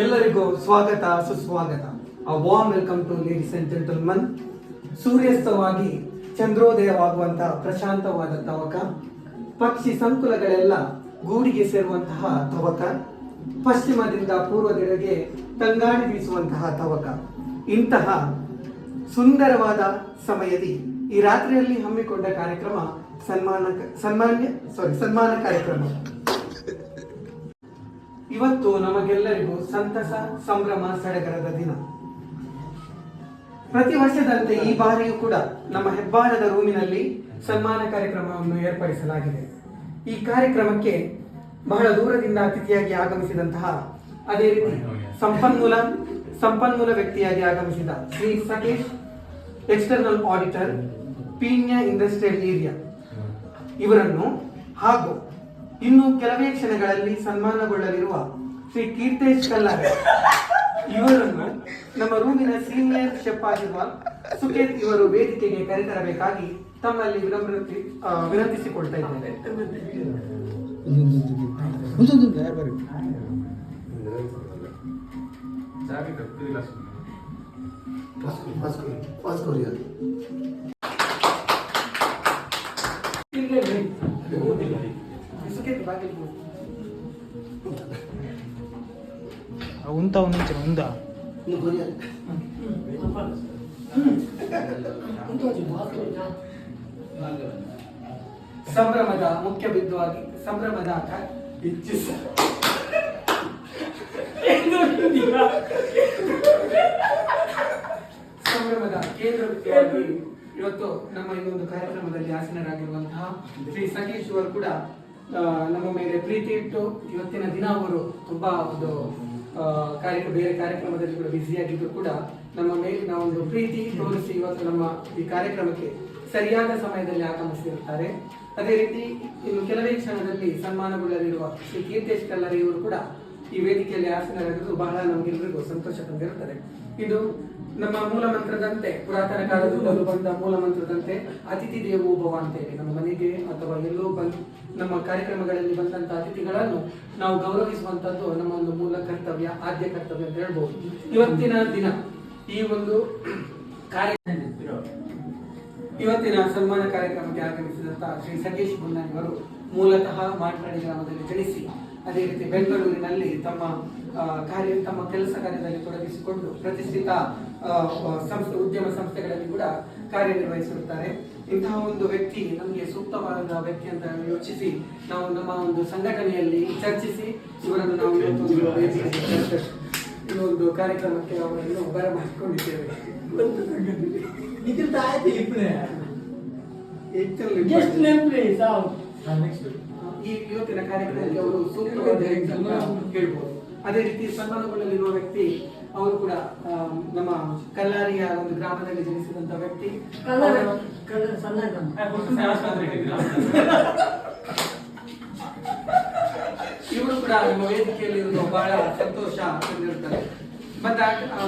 ಎಲ್ಲರಿಗೂ ಸ್ವಾಗತ, ಸುಸ್ವಾಗತ. Warm welcome to ladies and gentleman ಸೂರ್ಯಾಸ್ತವಾಗಿ ಚಂದ್ರೋದಯವಾಗುವಂತಹ ಪ್ರಶಾಂತವಾದ ತವಕ, ಪಕ್ಷಿ ಸಂಕುಲಗಳೆಲ್ಲ ಗೂಡಿಗೆ ಸೇರುವಂತಹ ತವಕ, ಪಶ್ಚಿಮದಿಂದ ಪೂರ್ವದೆಡೆಗೆ ತಂಗಾಡಿ ಬೀಸುವಂತಹ ತವಕ. ಇಂತಹ ಸುಂದರವಾದ ಸಮಯದಿ ಈ ರಾತ್ರಿಯಲ್ಲಿ ಹಮ್ಮಿಕೊಂಡ ಕಾರ್ಯಕ್ರಮ ಸನ್ಮಾನ ಸನ್ಮಾನ್ಯ ಸಾರಿ ಸನ್ಮಾನ ಕಾರ್ಯಕ್ರಮ. ಇವತ್ತು ನಮಗೆಲ್ಲರಿಗೂ ಸಂತಸ, ಸಂಭ್ರಮ, ಸಡಗರದ ದಿನ. ಪ್ರತಿ ವರ್ಷದಂತೆ ಈ ಬಾರಿಯೂ ಕೂಡ ನಮ್ಮ ಹೆಬ್ಬಾಳದ ರೂಮಿನಲ್ಲಿ ಸನ್ಮಾನ ಕಾರ್ಯಕ್ರಮವನ್ನು ಏರ್ಪಡಿಸಲಾಗಿದೆ. ಈ ಕಾರ್ಯಕ್ರಮಕ್ಕೆ ಬಹಳ ದೂರದಿಂದ ಅತಿಥಿಯಾಗಿ ಆಗಮಿಸಿದಂತಹ ಅದೇ ರೀತಿ ಸಂಪನ್ಮೂಲ ಸಂಪನ್ಮೂಲ ವ್ಯಕ್ತಿಯಾಗಿ ಆಗಮಿಸಿದ Shri Satish external auditor Peenya industrial area. ಇವರನ್ನು ಹಾಗೂ ಇನ್ನು ಕೆಲವೇ ಕ್ಷಣಗಳಲ್ಲಿ ಸನ್ಮಾನಗೊಳ್ಳಲಿರುವ ಶ್ರೀ ಕೀರ್ತೇಶ್ ಕಲ್ಲಾರ. ಇವರನ್ನು ನಮ್ಮ ರೂಮಿನ ಸೀನಿಯರ್ ಶೆಫ್ ಆಗಿರುವ ಸುಕೇತ್ ಇವರು ವೇದಿಕೆಗೆ ಕರೆತರಬೇಕಾಗಿ ತಮ್ಮಲ್ಲಿ ವಿನಮ್ರತೆ ವಿನಂತಿಸಿಕೊಳ್ತಾ ಬರೀ ಜಾಗ ಇಲ್ಲೇ ಉಂತ ಉಂಚ ಉಂದ ಸಂಭ್ರಮದ ಮುಖ್ಯ ಬಿಂದುವಾಗಿ ಸಂಭ್ರಮದ ಹೆಚ್ಚಿಸ. ಸಂಭ್ರಮದ ಕೇಂದ್ರ ಇವತ್ತು ನಮ್ಮ ಈ ಒಂದು ಕಾರ್ಯಕ್ರಮದಲ್ಲಿ ಆಸೀನರಾಗಿರುವಂತಹ ಶ್ರೀ ಸತೀಶ್ ಅವರು ಕೂಡ ನಮ್ಮ ಮೇಲೆ ಪ್ರೀತಿ ಇಟ್ಟು ಇವತ್ತಿನ ದಿನ ಅವರು ತುಂಬಾ ಒಂದು ಕಾರ್ಯಕ್ರಮ ಬೇರೆ ಕಾರ್ಯಕ್ರಮದಲ್ಲಿ ಕೂಡ ಬ್ಯುಸಿಯಾಗಿದ್ದು ಕೂಡ ನಮ್ಮ ಮೇಲಿನ ಒಂದು ಪ್ರೀತಿ ತೋರಿಸಿ ಇವತ್ತು ನಮ್ಮ ಈ ಕಾರ್ಯಕ್ರಮಕ್ಕೆ ಸರಿಯಾದ ಸಮಯದಲ್ಲಿ ಆಗಮಿಸಿರುತ್ತಾರೆ. ಅದೇ ರೀತಿ ಇನ್ನು ಕೆಲವೇ ಕ್ಷಣದಲ್ಲಿ ಸನ್ಮಾನಗೊಳ್ಳಲಿರುವ ಶ್ರೀ ಕೀರ್ತೇಶ್ ಕಲ್ಲರಿ ಇವರು ಕೂಡ ಈ ವೇದಿಕೆಯಲ್ಲಿ ಆಸನರಾಗಿದ್ದು ಬಹಳ ನಮಗೆಲ್ಲರಿಗೂ ಸಂತೋಷ ತಂದಿರುತ್ತದೆ. ಇದು ನಮ್ಮ ಮೂಲ ಮಂತ್ರದಂತೆ ಪುರಾತನ ಕಾಲದಿಂದಲೂ ಬಂದ ಮೂಲ ಮಂತ್ರದಂತೆ ಅತಿಥಿ ದೇವೋ ಭವ ಅಂತೇಳಿ ನಮ್ಮ ಮನೆಗೆ ಅಥವಾ ಎಲ್ಲೋ ಬಂದು ನಮ್ಮ ಕಾರ್ಯಕ್ರಮಗಳಲ್ಲಿ ಬಂದಂತ ಅತಿಥಿಗಳನ್ನು ನಾವು ಗೌರವಿಸುವಂತದ್ದು ನಮ್ಮ ಒಂದು ಮೂಲ ಕರ್ತವ್ಯ, ಆದ್ಯ ಕರ್ತವ್ಯ ಅಂತ ಹೇಳ್ಬೋದು. ಇವತ್ತಿನ ದಿನ, ಈ ಒಂದು ಕಾರ್ಯ ಇವತ್ತಿನ ಸನ್ಮಾನ ಕಾರ್ಯಕ್ರಮಕ್ಕೆ ಆಗಮಿಸಿದಂತಹ ಶ್ರೀ ಸತೀಶ್ ಬುನ್ನನಿವರು ಮೂಲತಃ ಮಾಟ್ರಾಣಿ ಗ್ರಾಮದಲ್ಲಿ ಜನಿಸಿ ಅದೇ ರೀತಿ ಬೆಂಗಳೂರಿನಲ್ಲಿ ತಮ್ಮ ಕಾರ್ಯ ತಮ್ಮ ಕೆಲಸ ಕಾರ್ಯದಲ್ಲಿ ತೊಡಗಿಸಿಕೊಂಡು ಪ್ರತಿಷ್ಠಿತ ಸಂಸ್ಥೆ ಉದ್ಯಮ ಸಂಸ್ಥೆಗಳಲ್ಲಿ ಕೂಡ ಕಾರ್ಯನಿರ್ವಹಿಸಿರುತ್ತಾರೆ. ಇಂತಹ ಒಂದು ವ್ಯಕ್ತಿ ನಮಗೆ ಸೂಕ್ತವಾದ ವ್ಯಕ್ತಿ ಅಂತ ಯೋಚಿಸಿ ನಾವು ನಮ್ಮ ಒಂದು ಸಂಘಟನೆಯಲ್ಲಿ ಚರ್ಚಿಸಿ ಇವರನ್ನು ನಾವು ಈ ಒಂದು ಕಾರ್ಯಕ್ರಮಕ್ಕೆ ಅವರನ್ನು ಬರಮಾಡಿಕೊಂಡಿದ್ದೇವೆ. ಇದ್ರದ್ದು ಆಯ್ತು ಇಬ್ಬರೇ ಪ್ಲೇಸ್ ಈ ಇವತ್ತಿನ ಕಾರ್ಯಕ್ರಮಕ್ಕೆ ಅವರು ಸೂಕ್ತವಾದ ಹೇಳ್ಬೋದು ಅದೇ ರೀತಿ ಸನ್ಮಾನಗೊಳ್ಳಲಿರುವ ವ್ಯಕ್ತಿ ಅವರು ಕೂಡ ನಮ್ಮ ಕಲ್ಲಾರಿಯ ಒಂದು ಗ್ರಾಮದಲ್ಲಿ ಜನಿಸಿದಂತ ವ್ಯಕ್ತಿ. ಇವರು ಕೂಡ ನಮ್ಮ ವೇದಿಕೆಯಲ್ಲಿ ಇರುವುದು ಬಹಳ ಸಂತೋಷ ತಂದಿರುತ್ತಾರೆ ಮತ್ತೆ ಆ,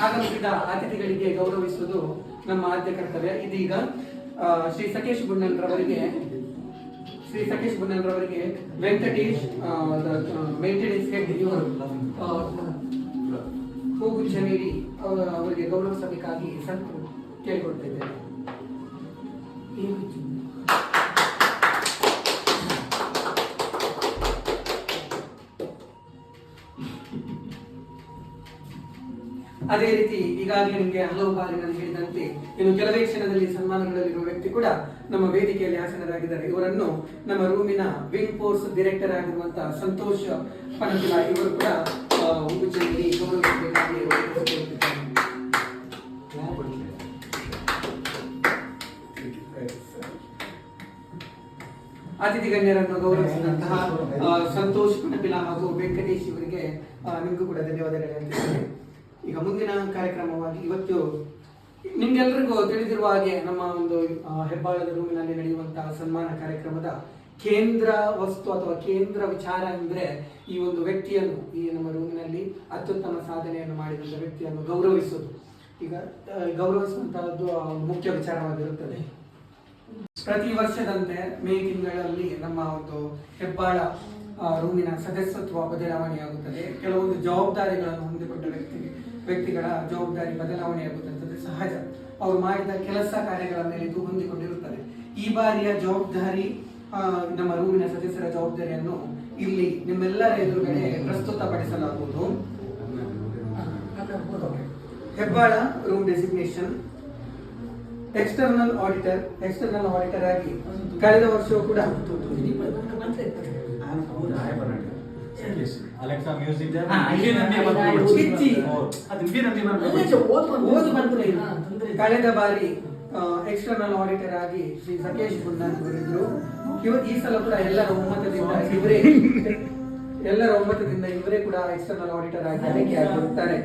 ಆಗಮಿಸಿದ ಅತಿಥಿಗಳಿಗೆ ಗೌರವಿಸುವುದು ನಮ್ಮ ಆದ್ಯ ಕರ್ತವ್ಯ. ಇದೀಗ ಶ್ರೀ ಸತೀಶ್ ಗುಂಡನ್ ರವರಿಗೆ ಶ್ರೀ ಸತೀಶ್ ರವರಿಗೆ ವೆಂಕಟೇಶ್ ಮೇಂಟೆನೆನ್ಸ್ ಹೆಡ್ ಇವರು ಆ, ಹೂಗುಚ್ಛ ನೀಡಿ ಅವ- ಅವರಿಗೆ ಗೌರವಿಸಬೇಕಾಗಿ ಸಂತ ಕೇಳಿಕೊಳ್ತಿದ್ದೇನೆ ಅದೇ ರೀತಿ ಈಗಾಗಲೇ ನಿಮಗೆ ಹಲವು ಬಾರಿ ನಾನು ಹೇಳಿದಂತೆ ಇನ್ನು ಕೆಲವೇ ಕ್ಷಣದಲ್ಲಿ ಸನ್ಮಾನಗಳಲ್ಲಿರುವ ವ್ಯಕ್ತಿ ಕೂಡ ನಮ್ಮ ವೇದಿಕೆಯಲ್ಲಿ ಆಸನರಾಗಿದ್ದಾರೆ ಇವರನ್ನು ನಮ್ಮ ರೂಮಿನ ವಿಂಗ್ ಫೋರ್ಸ್ ಡೈರೆಕ್ಟರ್ ಆಗಿರುವಂತಹ ಸಂತೋಷ್ ಪನತಿಲ ಇವರು ಕೂಡ ಉಡುಪಿಯಲ್ಲಿ ಗೌರವಿಸಬೇಕಾಗಿ. ಅತಿಥಿ ಗಣ್ಯರನ್ನು ಗೌರವಿಸಿದಂತಹ ಸಂತೋಷ್ ಪಣಪಿಲ ಹಾಗೂ ವೆಂಕಟೇಶ್ ಇವರಿಗೆ ನಿಮಗೂ ಕೂಡ ಧನ್ಯವಾದಗಳು ಈಗ ಮುಂದಿನ ಕಾರ್ಯಕ್ರಮವಾಗಿ ಇವತ್ತು ನಿಮ್ಗೆಲ್ರಿಗೂ ತಿಳಿದಿರುವ ಹಾಗೆ ನಮ್ಮ ಒಂದು ಹೆಬ್ಬಾಳದ ರೂಮಿನಲ್ಲಿ ನಡೆಯುವಂತಹ ಸನ್ಮಾನ ಕಾರ್ಯಕ್ರಮದ ಕೇಂದ್ರ ವಸ್ತು ಅಥವಾ ಕೇಂದ್ರ ವಿಚಾರ ಅಂದ್ರೆ ಈ ಒಂದು ವ್ಯಕ್ತಿಯನ್ನು ಈ ನಮ್ಮ ರೂಮಿನಲ್ಲಿ ಅತ್ಯುತ್ತಮ ಸಾಧನೆಯನ್ನು ಮಾಡಿದಂತ ವ್ಯಕ್ತಿಯನ್ನು ಗೌರವಿಸುವುದು. ಈಗ ಗೌರವಿಸುವಂತಹದ್ದು ಮುಖ್ಯ ವಿಚಾರವಾಗಿರುತ್ತದೆ. ಪ್ರತಿ ವರ್ಷದಂತೆ ಮೇ ತಿಂಗಳಲ್ಲಿ ನಮ್ಮ ಒಂದು ಹೆಬ್ಬಾಳ ರೂಮಿನ ಸದಸ್ಯತ್ವ ಬದಲಾವಣೆಯಾಗುತ್ತದೆ. ಕೆಲವೊಂದು ಜವಾಬ್ದಾರಿಗಳನ್ನು ಹೊಂದಿಕೊಂಡ ವ್ಯಕ್ತಿ, ವ್ಯಕ್ತಿಗಳ ಜವಾಬ್ದಾರಿ ಬದಲಾವಣೆಯಾಗುತ್ತದೆ. ಸಹಜ. ಅವರು ಮಾಡಿದ ಕೆಲಸ ಕಾರ್ಯಗಳ ಮೇಲೆ ಇದು ಹೊಂದಿಕೊಂಡಿರುತ್ತದೆ. ಈ ಬಾರಿಯ ಜವಾಬ್ದಾರಿ ನಮ್ಮ ರೂಮಿನ ಸದಸ್ಯರ ಜವಾಬ್ದಾರಿಯನ್ನು ಇಲ್ಲಿ ನಿಮ್ಮೆಲ್ಲರ ಎದುರುಗಡೆ ಪ್ರಸ್ತುತಪಡಿಸಲಾಗುವುದು. Hebbal room designation external auditor external auditor ಆಗಿ ಕಳೆದ ವರ್ಷವೂ ಕೂಡ ಅಲೆಕ್ಸಾ ಮ್ಯೂಸಿಕ್ ಬರ್ತದೆ ಕಳೆದ ಬಾರಿ ಎಕ್ಸ್ಟರ್ನಲ್ ಆಡಿಟರ್ ಆಗಿ ಶ್ರೀ ಸಕೇಶ್ ಗುಂಡನ್ ಅವರಿದ್ರು ಇವ ಈ ಸಲ ಕೂಡ ಎಲ್ಲರ ಒಮ್ಮತದಿಂದ ಇವರೇ ಎಲ್ಲರ ಒಮ್ಮತದಿಂದ ಇವರೇ ಕೂಡ ಎಕ್ಸ್ಟರ್ನಲ್ ಆಡಿಟರ್ ಆಗಿ ಆಯ್ಕೆ ಆಗಿರುತ್ತಾರೆ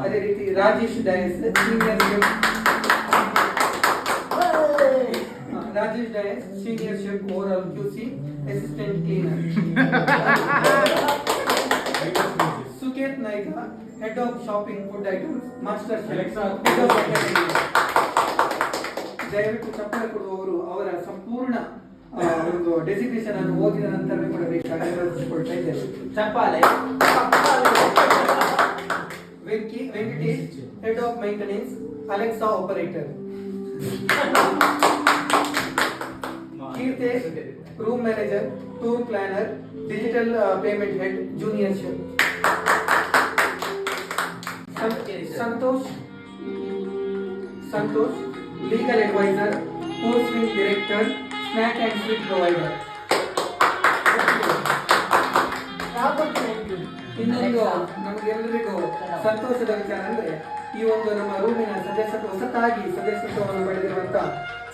ಅದೇ ರೀತಿ Rajesh Dias senior Rajesh Dias senior chef overall QC assistant cleaner Suketh Naik head of shopping food items master Alexa. ದಯವಿಟ್ಟು ಚಪ್ಪಳ ಕೊಡುವವರು ಅವರ ಸಂಪೂರ್ಣ ಆ, ಒಂದು ಡೆಸಿಗ್ನೇಷನ್ ಅನ್ನು ಓದಿದ ನಂತರವೇ ಕೊಡಬೇಕಾಗಿ ವಿನಂತಿಸಿಕೊಳ್ತಾ ಇದ್ದೇನೆ ಚಪ್ಪಾಳೆ. Venki Venkatesh head of maintenance Alexa operator Keerthesh room manager tour planner digital payment head junior chef Santosh Santosh legal adviser posting director snack and sweet provider ಇನ್ನೊಂದು ನಮಗೆಲ್ಲರಿಗೂ ಸಂತೋಷದ ವಿಚಾರ ಅಂದ್ರೆ ಈ ಒಂದು ನಮ್ಮ ರೂಮಿನ ಸದಸ್ಯತ್ವ ಹೊಸತಾಗಿ ಸದಸ್ಯತ್ವವನ್ನು ಪಡೆದಿರುವಂತ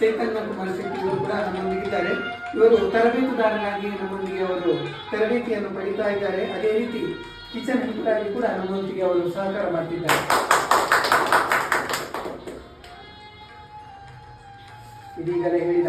ಚೈತನ್ಯ ಕುಮಾರ್ ಶೆಟ್ಟಿ ಇವರು ಕೂಡ ನಮ್ಮೊಂದಿಗಿದ್ದಾರೆ ಇವರು ತರಬೇತುದಾರರಾಗಿ ನಮ್ಮೊಂದಿಗೆ ಅವರು ತರಬೇತಿಯನ್ನು ಪಡಿತಾ ಇದ್ದಾರೆ. ಅದೇ ರೀತಿ ಕಿಚನ್ ಹೆಲ್ಪರ್ ಆಗಿ ಕೂಡ ನಮ್ಮೊಂದಿಗೆ ಅವರು ಸಹಕಾರ ಮಾಡ್ತಿದ್ದಾರೆ. ಇದೀಗಲೇ ಹೇಳಿದ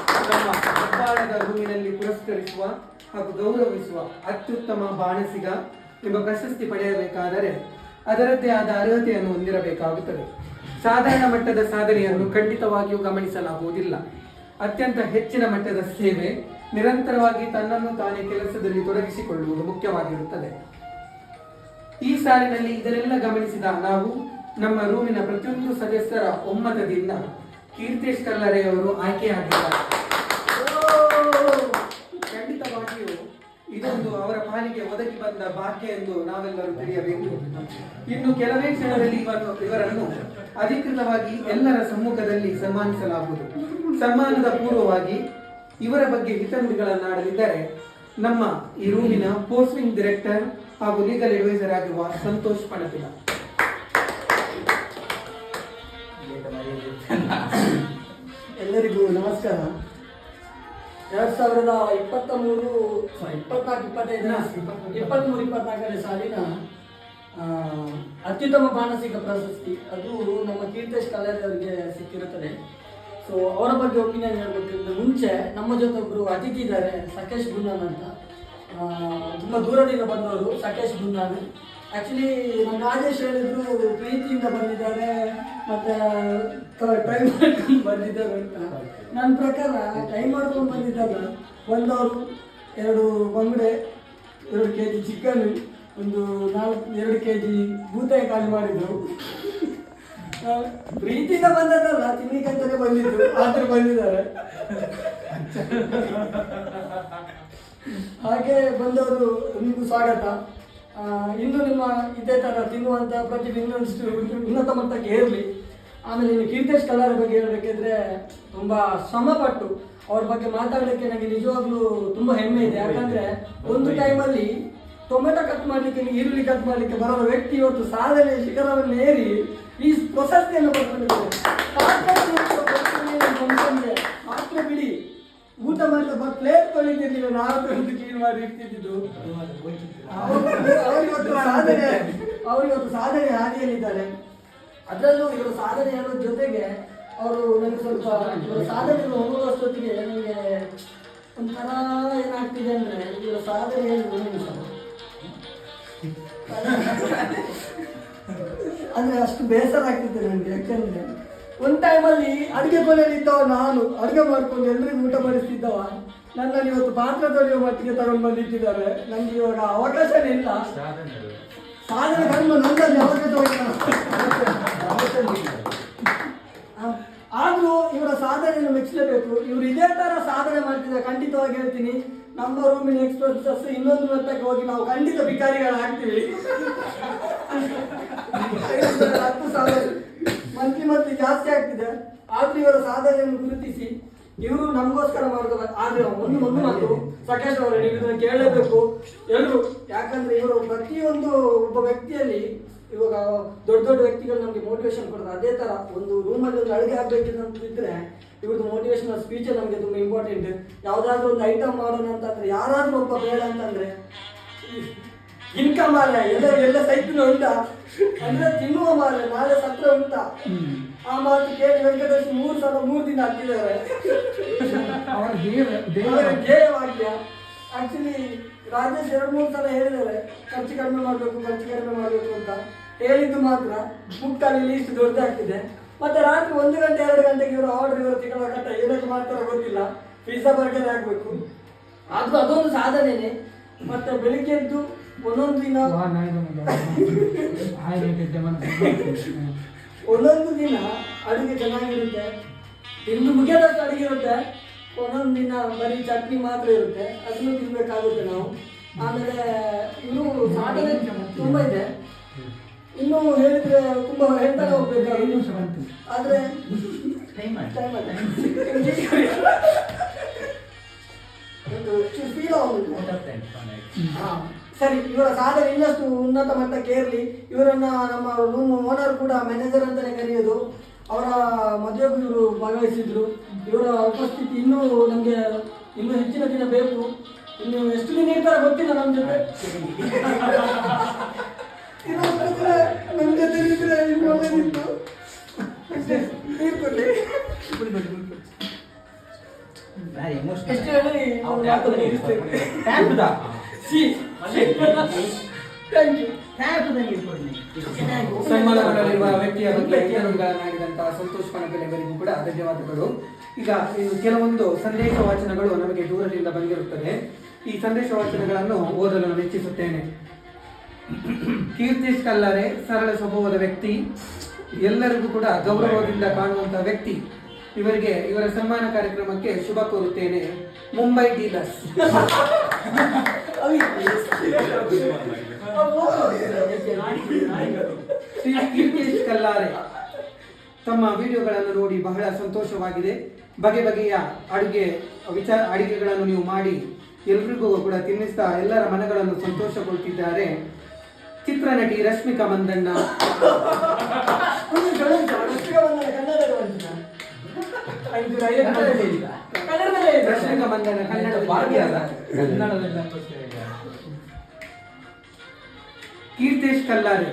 ನಮ್ಮ ಹೆಬ್ಬಾಳದ ರೂಮಿನಲ್ಲಿ ಪುರಸ್ಕರಿಸುವ ಹಾಗೂ ಗೌರವಿಸುವ ಅತ್ಯುತ್ತಮ ಬಾಣಸಿಗ ಎಂಬ ಪ್ರಶಸ್ತಿ ಪಡೆಯಬೇಕಾದರೆ ಅದರದ್ದೇ ಆದ ಅರ್ಹತೆಯನ್ನು ಹೊಂದಿರಬೇಕಾಗುತ್ತದೆ. ಸಾಧಾರಣ ಮಟ್ಟದ ಸಾಧನೆಯನ್ನು ಖಂಡಿತವಾಗಿಯೂ ಗಮನಿಸಲಾಗುವುದಿಲ್ಲ. ಅತ್ಯಂತ ಹೆಚ್ಚಿನ ಮಟ್ಟದ ಸೇವೆ ನಿರಂತರವಾಗಿ ತನ್ನನ್ನು ತಾನೇ ಕೆಲಸದಲ್ಲಿ ತೊಡಗಿಸಿಕೊಳ್ಳುವುದು ಮುಖ್ಯವಾಗಿರುತ್ತದೆ. ಈ ಸಾಲಿನಲ್ಲಿ ಇದರೆಲ್ಲ ಗಮನಿಸಿದ ನಾವು ನಮ್ಮ ರೂಮಿನ ಪ್ರತಿಯೊಂದು ಸದಸ್ಯರ ಒಮ್ಮತದಿಂದ ಕೀರ್ತೇಶ್ ಕಲ್ಲರೆಯವರು ಆಯ್ಕೆಯಾಗಿದ್ದಾರೆ. ಅವರ ಪಾಲಿಗೆ ಒದಗಿ ಬಂದ ಭಾಗ್ಯ ಎಂದು ನಾವೆಲ್ಲರೂ ತಿಳಿಯಬೇಕು. ಇನ್ನು ಕೆಲವೇ ಕ್ಷಣದಲ್ಲಿ ಇವರು ಇವರನ್ನು ಅಧಿಕೃತವಾಗಿ ಎಲ್ಲರ ಸಮ್ಮುಖದಲ್ಲಿ ಸನ್ಮಾನಿಸಲಾಗುವುದು. ಸನ್ಮಾನದ ಪೂರ್ವವಾಗಿ ಇವರ ಬಗ್ಗೆ ಹಿತನುಡಿಗಳನ್ನಾಡಲಿದ್ದಾರೆ ನಮ್ಮ ಈ ರೂಮಿನ ಪೋಸ್ಟಿಂಗ್ ಡೈರೆಕ್ಟರ್ ಹಾಗೂ ಲೀಗಲ್ ಅಡ್ವೈಸರ್ ಆಗಿರುವ ಸಂತೋಷ್ ಪಣಪಿಲ ಎಲ್ಲರಿಗೂ ನಮಸ್ಕಾರ. ಎರಡ್ ಸಾವಿರದ ಇಪ್ಪತ್ತ ಮೂರು ಇಪ್ಪತ್ನಾಲ್ಕು ಇಪ್ಪತ್ತೈದರ ಇಪ್ಪತ್ತ್ಮೂರು ಇಪ್ಪತ್ನಾಲ್ಕನೇ ಸಾಲಿನ ಅತ್ಯುತ್ತಮ ಮಾನಸಿಕ ಪ್ರಶಸ್ತಿ. ಅದು ನಮ್ಮ ಕೀರ್ತೇಶ್ ಕಲ್ಯಾಣ್ ಅವರಿಗೆ ಸಿಕ್ಕಿರುತ್ತದೆ. ಸೊ ಅವರ ಬಗ್ಗೆ ಒಪಿನಿಯನ್ ಹೇಳಬೇಕಂತ ಮುಂಚೆ ನಮ್ಮ ಜೊತೆ ಒಬ್ಬರು ಅತಿಥಿ ಇದ್ದಾರೆ ಸಕೇಶ್ ಗುನ್ನಾನ್ ಅಂತ. ತುಂಬ ದೂರದಿಂದ ಬಂದವರು ಸಕೇಶ್ ಗುನ್ನಾನ್ ಆ್ಯಕ್ಚುಲಿ ನಮ್ಮ ರಾಜೇಶ್ ಹೇಳಿದ್ರು ಪ್ರೀತಿಯಿಂದ ಬಂದಿದ್ದಾರೆ ಮತ್ತು ಟ್ರೈ ಮಾಡ್ಕೊಂಡು ಬಂದಿದ್ದಾರೆ ಅಂತ. ನನ್ನ ಪ್ರಕಾರ ಟ್ರೈ ಮಾಡ್ಕೊಂಡು ಬಂದಿದ್ದಾಗ ಒಂದವರು, ಎರಡು ಬಂಗಡೆ, ಎರಡು ಕೆ ಜಿ ಚಿಕನ್ ಒಂದು ನಾಲ್ಕು, ಎರಡು ಕೆ ಜಿ ಬೂತಾಯಿ ಖಾಲಿ ಮಾಡಿದ್ರು. ಪ್ರೀತಿಯಿಂದ ಬಂದದಲ್ಲ ತಿನ್ನಿಕಂತಲೇ ಬಂದಿದ್ರು, ಆದ್ರೆ ಬಂದಿದ್ದಾರೆ. ಹಾಗೆ ಬಂದವರು, ನಿಮಗೂ ಸ್ವಾಗತ. ಇನ್ನು ನಿಮ್ಮ ಇದೇ ಥರ ತಿನ್ನುವಂಥ ಪ್ರತಿಭೆ ಇನ್ನೊಂದಿಷ್ಟು ಉನ್ನತ ಮಟ್ಟಕ್ಕೆ ಏರಲಿ. ಆಮೇಲೆ ಇನ್ನು ಕೀರ್ತೇಶ್ ಕಲಾರ ಬಗ್ಗೆ ಹೇಳಬೇಕಿದ್ರೆ ತುಂಬ ಶ್ರಮಪಟ್ಟು ಅವ್ರ ಬಗ್ಗೆ ಮಾತಾಡಲಿಕ್ಕೆ ನನಗೆ ನಿಜವಾಗ್ಲೂ ತುಂಬ ಹೆಮ್ಮೆ ಇದೆ. ಯಾಕಂದ್ರೆ ಒಂದು ಟೈಮಲ್ಲಿ ಟೊಮೆಟೊ ಕಟ್ ಮಾಡಲಿಕ್ಕೆ ಈರುಳ್ಳಿ ಕಟ್ ಮಾಡಲಿಕ್ಕೆ ಬರೋ ವ್ಯಕ್ತಿ ಇವತ್ತು ಸಾಧನೆ ಶಿಖರವನ್ನು ಏರಿ ಈ ಪ್ರಶಸ್ತಿಯನ್ನು ಪಡ್ಕೊಂಡಿದ್ದಾರೆ. ಮಾಡಿದ ಪ್ಲೇಟ್ ತೊಳಿತಿರ್ಲಿಲ್ಲ ನಾವು ತೊಳೆದು ಕ್ಲೀನ್ ಮಾಡಿ ಇರ್ತಿದ್ದು ಅವರಿವತ್ತು ಸಾಧನೆ ಅವರಿವತ್ತು ಸಾಧನೆ ಹಾದಿಯಲ್ಲಿದ್ದಾರೆ ಅದರಲ್ಲೂ ಇವರು ಸಾಧನೆ ಅನ್ನೋ ಜೊತೆಗೆ ಅವರು ನನಗೆ ಸ್ವಲ್ಪ ಸಾಧನೆ ಸಾಧನೆಯನ್ನು ಹೋಗುವಷ್ಟೊತ್ತಿಗೆ ನನಗೆ ಒಂಥರ ಏನಾಗ್ತಿದೆ ಅಂದ್ರೆ ಇವರ ಸಾಧನೆ ಅಂದ್ರೆ ಅಷ್ಟು ಬೇಸರ ಆಗ್ತಿದೆ ನನಗೆ, ಯಾಕಂದ್ರೆ ಒಂದು ಟೈಮಲ್ಲಿ ಅಡುಗೆ ಮನೆಯಲ್ಲಿ ಇದ್ದವ ನಾನು, ಅಡುಗೆ ಮಾಡ್ಕೊಂಡು ಎಲ್ರಿಗೂ ಊಟ ಮಾಡಿಸ್ತಿದ್ದವ. ನನ್ನನ್ನು ಇವತ್ತು ಪಾತ್ರ ತೊಳೆಯುವ ಮಟ್ಟಿಗೆ ತಗೊಂಡು ಬಂದಿಟ್ಟಿದ್ದಾರೆ ನನಗೆ ಇವಾಗ ಅವಕಾಶನೇ ಇಲ್ಲ. ಸಾಧನ ಕರ್ಮ ನನ್ನಲ್ಲಿ ಅವಕಾಶ ಆದರೂ ಇವರ ಸಾಧನೆಯನ್ನು ಮೆಚ್ಚಲೇಬೇಕು ಇವರು ಇದೇ ತರ ಸಾಧನೆ ಮಾಡ್ತಿದ್ದಾರೆ. ಖಂಡಿತವಾಗಿ ಹೇಳ್ತೀನಿ. ನಮ್ಮ ರೂಮಿನ ಎಕ್ಸ್ಪೆನ್ಸಸ್ ಇನ್ನೊಂದು ಮಟ್ಟಕ್ಕೆ ಹೋಗಿ ನಾವು ಖಂಡಿತ ಭಿಕಾರಿಗಳಾಗ್ತೀವಿ. ಹತ್ತು ಸಾವಿರ ಮಂತ್ಲಿ ಮಂತ್ಲಿ ಜಾಸ್ತಿ ಆಗ್ತಿದೆ ಆದ್ರೂ ಇವರ ಸಾಧನೆಯನ್ನು ಗುರುತಿಸಿ ಇವರು ನಮಗೋಸ್ಕರ ಮಾಡ್ತಾರೆ. ಆದ್ರೆ ಒಂದು ಒಂದು ಮಾತು ಸಕೇಶ್ ಅವರೇ, ನೀವು ಇದನ್ನ ಕೇಳಲೇಬೇಕು. ಎಲ್ಲರೂ ಯಾಕಂದ್ರೆ ಇವರು ಪ್ರತಿಯೊಂದು ಒಬ್ಬ ವ್ಯಕ್ತಿಯಲ್ಲಿ ಇವಾಗ ದೊಡ್ಡ ದೊಡ್ಡ ವ್ಯಕ್ತಿಗಳು ನಮಗೆ ಮೋಟಿವೇಶನ್ ಕೊಡ್ತಾರೆ. ಅದೇ ತರ ಒಂದು ರೂಮಲ್ಲಿ ಒಂದು ಅಡುಗೆ ಅಂತ ಇದ್ರೆ ಇವ್ರದ್ದು ಮೋಟಿವೇಶನಲ್ ಸ್ಪೀಚ್ ನಮಗೆ ತುಂಬಾ ಇಂಪಾರ್ಟೆಂಟ್ ಯಾವ್ದಾದ್ರು ಒಂದು ಐಟಮ್ ಮಾಡೋಣ ಅಂತಂದ್ರೆ, ಯಾರಾದ್ರೂ ಒಬ್ಬ ಬೇಡ ಅಂತಂದ್ರೆ ಇನ್ಕಮ್ ಅಲ್ಲ ಎಲ್ಲ ಎಲ್ಲ ಸೈಕಲ್ ಉಂಟ. ಅಂದ್ರೆ ತಿನ್ನುವ ಮಾಲೆ, ನಾಳೆ ಸತ್ರ ಉಂಟಾ. ಆ ಮಾತು ಕೇಳಿ ವೆಂಕಟೇಶ್ ಮೂರು ಸಲ ಮೂರು ದಿನ ಹಾಕಿದ್ದಾರೆ ಅವರ ದೇವ ಧ್ಯೇಯವಾಕ್ಯ ಆಕ್ಚುಲಿ ರಾಜೇಶ್ ಎರಡು ಮೂರು ಸಲ ಹೇಳಿದ್ದಾರೆ ಖರ್ಚು ಕಡಿಮೆ ಮಾಡಬೇಕು ಖರ್ಚು ಕಡಿಮೆ ಮಾಡಬೇಕು ಅಂತ. ಹೇಳಿದ್ದು ಮಾತ್ರ. ಮುಕ್ಕಾಲಿ ಲೀಸ್ಟ್ ದೊಡ್ಡದಾಗ್ತಿದೆ. ಮತ್ತೆ ರಾತ್ರಿ ಒಂದು ಗಂಟೆ ಎರಡು ಗಂಟೆಗೆ ಇವರು ಆರ್ಡರ್ ಇವರು ತಿಂಗಳ ಕಟ್ಟ ಏನಕ್ಕೆ ಮಾಡ್ತಾರೋ ಗೊತ್ತಿಲ್ಲ. ಪಿಜ್ಜಾ ಬರ್ಗರ್ ಆಗಬೇಕು ಅದು ಅದೊಂದು ಸಾಧನೆನೆ. ಮತ್ತೆ ಬೆಳಿಗ್ಗೆ ಎದ್ದು ಒಂದೊಂದು ದಿನ ಒಂದೊಂದು ದಿನ ಅಡುಗೆ ಚೆನ್ನಾಗಿರುತ್ತೆ. ತಿಂದು ಮುಗಿಯದಷ್ಟು ಅಡುಗೆ ಇರುತ್ತೆ. ಒಂದೊಂದು ದಿನ ಬರೀ ಚಟ್ನಿ ಮಾತ್ರ ಇರುತ್ತೆ. ಅದನ್ನು ತಿನ್ನಬೇಕಾಗುತ್ತೆ ನಾವು. ಆಮೇಲೆ ಇನ್ನೂ ಸಾಧನೆ ತುಂಬ ಇದೆ. ಇನ್ನು ಹೇಳಿದ್ರೆ ತುಂಬ ಹೇಳ್ತಾ ಹೋಗ್ಬೇಕು. ಐದು ನಿಮಿಷ ಬಂತು ಆದ್ರೆ. ಒಂದು ಫೀಲ್ ಆಗುತ್ತೆ. ಹಾ. ಸರಿ ಇವರ ಸಾಧನೆ ಇನ್ನಷ್ಟು ಉನ್ನತ ಮಟ್ಟಕ್ಕೆ ಇರಲಿ ಇವರನ್ನ ನಮ್ಮ ರೂಮ್ ಓನರ್ ಕೂಡ ಮ್ಯಾನೇಜರ್ ಅಂತಾನೆ ಕರೆಯೋದು. ಅವರ ಮದುವೆಗೂ ಇವರು ಭಾಗವಹಿಸಿದ್ರು. ಇವರ ಉಪಸ್ಥಿತಿ ಇನ್ನೂ ನಮಗೆ ಇನ್ನೂ ಹೆಚ್ಚಿನ ದಿನ ಬೇಕು. ಇನ್ನು ಎಷ್ಟು ದಿನ ಇರ್ತಾರೆ ಗೊತ್ತಿಲ್ಲ ನಮ್ಮ ಜೊತೆ. ನಮ್ಮ ಜೊತೆ ಇದ್ರೆ ಇನ್ನು ಒಳ್ಳೆದಿತ್ತು. ಎಷ್ಟು ಹೇಳಿ ಅವ್ರು ಯಾಕೋ ಮುಗಿಸ್ತೇನೆ. Tap ದ. ಸಿ ಥ್ಯಾಂಕ್ ಯು Tap ದ ನೀರು ಕೊಡ್ಲಿ. ಸನ್ಮಾನಗೊಳ್ಳಲಿರುವ ವ್ಯಕ್ತಿಯ ಬಗ್ಗೆ ನೀಡಿದಂತಹ ಸಂತೋಷ್ ಪಣಪೆಲೆವರಿಗೂ ಕೂಡ ಧನ್ಯವಾದಗಳು ಈಗ ಕೆಲವೊಂದು ಸಂದೇಶ ವಾಚನಗಳು ನಮಗೆ ದೂರದಿಂದ ಬಂದಿರುತ್ತದೆ ಈ ಸಂದೇಶ ವಾಚನಗಳನ್ನು ಓದಲು ನಾನು ಇಚ್ಛಿಸುತ್ತೇನೆ ಕೀರ್ತಿಶ್ ಕಲ್ಲಾರೆ ಸರಳ ಸ್ವಭಾವದ ವ್ಯಕ್ತಿ ಎಲ್ಲರಿಗೂ ಕೂಡ ಗೌರವದಿಂದ ಕಾಣುವಂತಹ ವ್ಯಕ್ತಿ ಇವರಿಗೆ ಇವರ ಸನ್ಮಾನ ಕಾರ್ಯಕ್ರಮಕ್ಕೆ ಶುಭ ಕೋರುತ್ತೇನೆ ಮುಂಬೈ ಡೀಲರ್ಸ್ ಶ್ರೀ ಕಲ್ಲಾರೆ ತಮ್ಮ ವಿಡಿಯೋಗಳನ್ನು ನೋಡಿ ಬಹಳ ಸಂತೋಷವಾಗಿದೆ. ಬಗೆ ಬಗೆಯ ಅಡುಗೆ ವಿಚಾರ ಅಡುಗೆಗಳನ್ನು ನೀವು ಮಾಡಿ ಎಲ್ರಿಗೂ ಕೂಡ ತಿನ್ನಿಸ್ತಾ ಎಲ್ಲರ ಮನಗಳನ್ನು ಸಂತೋಷಗೊಳ್ತಿದ್ದಾರೆ ಚಿತ್ರನಟಿ ರಶ್ಮಿಕಾ ಮಂದಣ್ಣ. ರಶ್ಮಿಕಾ ಮಂದಣ್ಣ ಕನ್ನಡ ಭಾಗ್ಯದ. ಕೀರ್ತೇಶ್ ಕಲ್ಲಾರೆ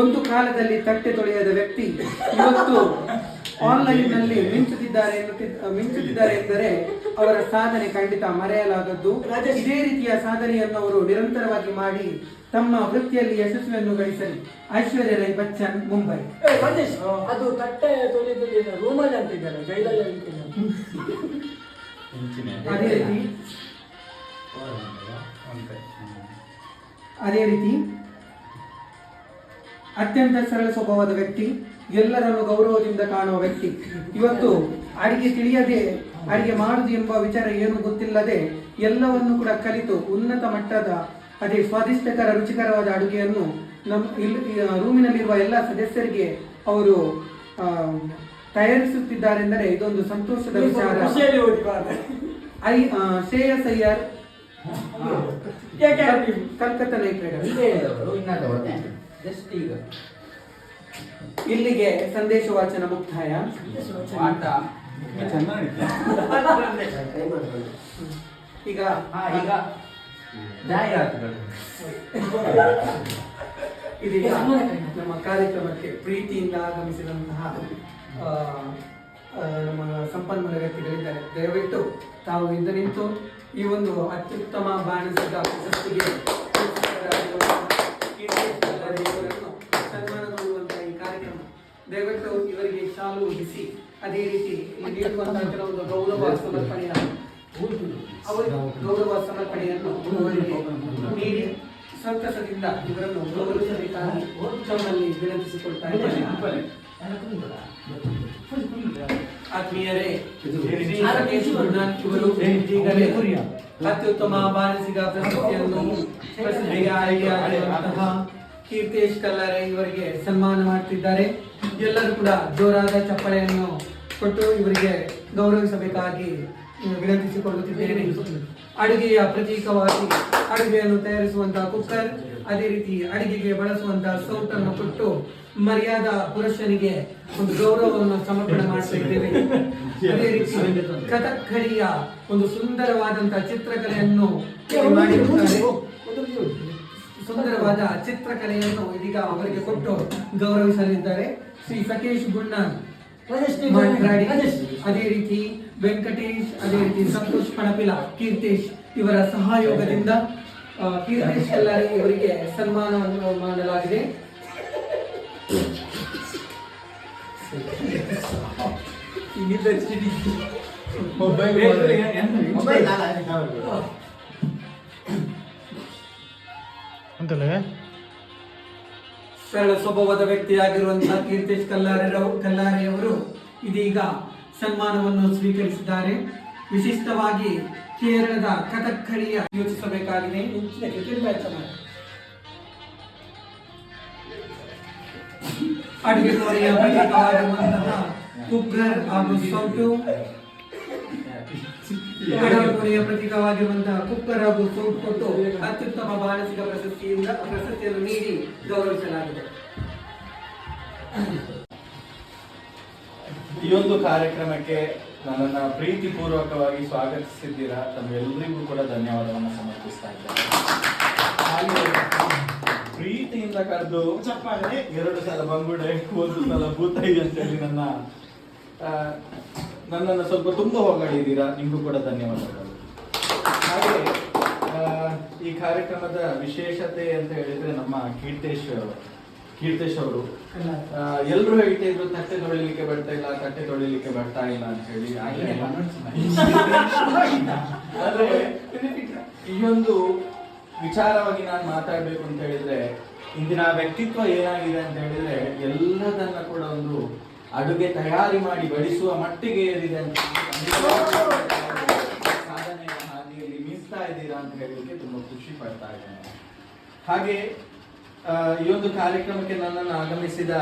ಒಂದು ಕಾಲದಲ್ಲಿ ತಟ್ಟೆ ತೊಳೆಯದ ವ್ಯಕ್ತಿ ಇವತ್ತು ಆನ್ಲೈನ್ನಲ್ಲಿ ಮಿಂಚುತ್ತಿದ್ದಾರೆ ಮಿಂಚುತ್ತಿದ್ದಾರೆ ಎಂದರೆ ಅವರ ಸಾಧನೆ ಖಂಡಿತ ಮರೆಯಲಾಗದ್ದು. ಇದೇ ರೀತಿಯ ಸಾಧನೆಯನ್ನು ಅವರು ನಿರಂತರವಾಗಿ ಮಾಡಿ ತಮ್ಮ ವೃತ್ತಿಯಲ್ಲಿ ಯಶಸ್ವಿಯನ್ನು ಗಳಿಸಲಿ. ಐಶ್ವರ್ಯ ರೈ ಬಚ್ಚನ್ ಮುಂಬೈ. ಅದು ತಟ್ಟೆ ರೂಮಲ್ಲಿ ಅಂತಿದ್ದಾರೆ ಜೈಲಲ್ಲಿ ಅಂತಿದ್ದಾರೆ ಅದೇ ರೀತಿ. ಅದೇ ರೀತಿ. ಅತ್ಯಂತ ಸರಳ ಸ್ವಭಾವದ ವ್ಯಕ್ತಿ ಎಲ್ಲರನ್ನು ಗೌರವದಿಂದ ಕಾಣುವ ವ್ಯಕ್ತಿ. ಇವತ್ತು ಅಡಿಗೆ ತಿಳಿಯದೆ ಅಡಿಗೆ ಮಾಡುದು ಎಂಬ ವಿಚಾರ ಏನು ಗೊತ್ತಿಲ್ಲದೆ ಎಲ್ಲವನ್ನು ಕೂಡ ಕಲಿತು ಉನ್ನತ ಮಟ್ಟದ ಅದೇ ಸ್ವಾದಿಷ್ಟಕರ ರುಚಿಕರವಾದ ಅಡುಗೆಯನ್ನು ನಮ್ಮ ಇಲ್ಲಿ ರೂಮಿನಲ್ಲಿರುವ ಎಲ್ಲ ಸದಸ್ಯರಿಗೆ ಅವರು ಆ, ತಯಾರಿಸುತ್ತಿದ್ದಾರೆಂದರೆ ಇದೊಂದು ಸಂತೋಷದ ವಿಚಾರ. ಐ ಆ, ಶ್ರೇಯಸ್ ಅಯ್ಯರ್? ಕಲ್ಕತ್ತಾ ನೈಟ್ ರೈಡರ್ಸ್ ಇದೇ ಅವರು ಇನ್ನಾದವರು ಜಸ್ಟ್ ಈಗ ಇಲ್ಲಿಗೆ ಸಂದೇಶ ವಾಚನ ಮುಕ್ತಾಯ. ಆಟ ಈಗ ಹಾ ಈಗ. ಜಾಹೀರಾತುಗಳು ಇದೀಗ ನಮ್ಮ ಕಾರ್ಯಕ್ರಮಕ್ಕೆ ಪ್ರೀತಿಯಿಂದ ಆಗಮಿಸಿದಂತಹ ನಮ್ಮ ಸಂಪನ್ಮೂಲ ವ್ಯಕ್ತಿಗಳಿದ್ದಾರೆ. ದಯವಿಟ್ಟು ತಾವು ಇಂದ ನಿಂತು ಈ ಒಂದು ಅತ್ಯುತ್ತಮ ಬಾಣಸಿಗ ಪ್ರಶಸ್ತಿಗೆ ಇವರನ್ನು ಸನ್ಮಾನಗೊಳ್ಳುವಂತಹ ಈ ಕಾರ್ಯಕ್ರಮ. ದಯವಿಟ್ಟು ಇವರಿಗೆ ಶಾಲು ಹೊದಿಸಿ ಅದೇ ರೀತಿ ನೀಡುವಂತಹ ಕೆಲವೊಂದು ಗೌರವ ಸಮರ್ಪಣೆಯ ಅವರಿಗೆ ಗೌರವ ಸಮರ್ಪಣೆಯನ್ನು ನೀಡಿ ಸಂತಸದಿಂದ ಇವರನ್ನು ಗೌರವಿಸಬೇಕಾಗಿ ತಮ್ಮಲ್ಲಿ ವಿನಂತಿಸಿಕೊಳ್ತಾ ಇದ್ದಾರೆ ಆತ್ಮೀಯರೇ ಅತ್ಯುತ್ತಮ ಬಾಲಸಿಗ ಪ್ರಶಸ್ತಿಯನ್ನು ಪ್ರಸಿದ್ಧಿಗೆ ಆಯ್ಕೆಯಾಗಿರುವಂತಹ ಕೀರ್ತೇಶ್ ಕಲ್ಲಾರೆ ಇವರಿಗೆ ಸನ್ಮಾನ ಮಾಡ್ತಿದ್ದಾರೆ. ಎಲ್ಲರೂ ಕೂಡ ಜೋರಾದ ಚಪ್ಪಳೆಯನ್ನು ಕೊಟ್ಟು ಇವರಿಗೆ ಗೌರವಿಸಬೇಕಾಗಿ ವಿನಂತಿಸಿಕೊಳ್ಳುತ್ತಿದ್ದೇನೆ. ಅಡುಗೆಯ ಪ್ರತೀಕವಾಗಿ ಅಡುಗೆಯನ್ನು ತಯಾರಿಸುವಂತಹ ಕುಕ್ಕರ್ ಅದೇ ರೀತಿ ಅಡುಗೆಗೆ ಬಳಸುವಂತಹ ಸೌಟನ್ನು ಕೊಟ್ಟು ಮರ್ಯಾದ ಪುರುಷನಿಗೆ ಒಂದು ಗೌರವವನ್ನು ಸಮರ್ಪಣೆ ಮಾಡಿಸಿದ್ದೇವೆ ಅದೇ ರೀತಿ ಕಥಕ್ಕಳಿಯ ಒಂದು ಸುಂದರವಾದಂತಹ ಚಿತ್ರಕಲೆಯನ್ನು ಮಾಡಿರುತ್ತಾರೆ. ಸುಂದರವಾದ ಚಿತ್ರಕಲೆಯನ್ನು ಇದೀಗ ಅವರಿಗೆ ಕೊಟ್ಟು ಗೌರವಿಸಲಿದ್ದಾರೆ. ಶ್ರೀ ಸಕೇಶ್ ಗುಣ್ಣ ಪ್ರಶಸ್ತಿ ಅದೇ ರೀತಿ ವೆಂಕಟೇಶ್ ಅದೇ ರೀತಿ ಸಂತೋಷ್ ಪಣಪಿಲ ಕೀರ್ತೇಶ್ ಇವರ ಸಹಯೋಗದಿಂದ ಕೀರ್ತೇಶ್ ಎಲ್ಲಾರಿ ಇವರಿಗೆ ಸನ್ಮಾನವನ್ನು ಮಾಡಲಾಗಿದೆ. ಮೊಬೈಲ್ ಅಂತಲೇ? ಸರಳ ಸ್ವಭಾವದ ವ್ಯಕ್ತಿಯಾಗಿರುವಂತಹ ಕೀರ್ತೇಶ್ ಕಲ್ಲಾರೆರವು ಕಲ್ಲಾರೆಯವರು ಇದೀಗ ಸನ್ಮಾನವನ್ನು ಸ್ವೀಕರಿಸಿದ್ದಾರೆ. ವಿಶಿಷ್ಟವಾಗಿ ಕೇರಳದ ಕಥಕ್ಕಳಿಯ ಯೋಚಿಸಬೇಕಾಗಿದೆ. ಅಡುಗೆ ಕೋಣೆಯ ಪ್ರತೀಕವಾಗಿರುವಂತಹ ಕುಕ್ಕರ್ ಹಾಗೂ ಸೌಟು. ಕೋಣೆಯ ಪ್ರತೀಕವಾಗಿರುವಂತಹ ಕುಕ್ಕರ್ ಹಾಗೂ ಸೋಪ್ ಕೊಟ್ಟು ಅತ್ಯುತ್ತಮ ಮಾನಸಿಕ ಪ್ರಶಸ್ತಿಯಿಂದ ಪ್ರಶಸ್ತಿಯನ್ನು ನೀಡಿ ಗೌರವಿಸಲಾಗಿದೆ. ಈ ಒಂದು ಕಾರ್ಯಕ್ರಮಕ್ಕೆ ನನ್ನನ್ನ ಪ್ರೀತಿಪೂರ್ವಕವಾಗಿ ಸ್ವಾಗತಿಸಿದ್ದೀರಾ. ತಮ್ಮೆಲ್ಲರಿಗೂ ಕೂಡ ಧನ್ಯವಾದವನ್ನು ಸಮರ್ಪಿಸ್ತಾ ಇದ್ದೇನೆ. ಪ್ರೀತಿಯಿಂದ ಕರೆದು ಎರಡು ಸಲ ಬಂಗುಡೆ ಒಂದು ಸಲ ಭೂತೈ ಅಂತೇಳಿ ನನ್ನ ನನ್ನನ್ನು ಸ್ವಲ್ಪ ತುಂಬ ಹೊಗಳಿದ್ದೀರಾ? ನಿಮಗೂ ಕೂಡ ಧನ್ಯವಾದಗಳು. ಹಾಗೆ ಈ ಕಾರ್ಯಕ್ರಮದ ವಿಶೇಷತೆ ಅಂತ ಹೇಳಿದ್ರೆ ನಮ್ಮ ಕೀರ್ತೇಶ್ ಕೀರ್ತೇಶ್ ಅವರು. ಎಲ್ಲರೂ ಹೇಳ್ತಾ ಇದ್ರು ತಟ್ಟೆ ತೊಳಿಲಿಕ್ಕೆ ಬರ್ತಾ ಇಲ್ಲ ತಟ್ಟೆ ತೊಳಿಲಿಕ್ಕೆ ಬರ್ತಾ ಇಲ್ಲ ಅಂತ ಹೇಳಿ. ಆದ್ರೆ ಈ ಒಂದು ವಿಚಾರವಾಗಿ ನಾನು ಮಾತಾಡ್ಬೇಕು ಅಂತ ಹೇಳಿದ್ರೆ ಇಂದಿನ ವ್ಯಕ್ತಿತ್ವ ಏನಾಗಿದೆ ಅಂತ ಹೇಳಿದ್ರೆ ಎಲ್ಲದನ್ನ ಕೂಡ ಒಂದು ಅಡುಗೆ ತಯಾರಿ ಮಾಡಿ ಬಡಿಸುವ ಮಟ್ಟಿಗೆ ಏರಿದೆ ಅಂತ ಸಾಧನೆಯ ಹಾದಿಯಲ್ಲಿ ಮೀಸ್ತಾ ಇದ್ದೀರಾ ಅಂತ ಹೇಳಲಿಕ್ಕೆ ತುಂಬಾ ಖುಷಿ ಪಡ್ತಾ ಇದ್ದೇನೆ. ಹಾಗೆ ಈ ಒಂದು ಕಾರ್ಯಕ್ರಮಕ್ಕೆ ನನ್ನನ್ನು ಆಗಮಿಸಿದ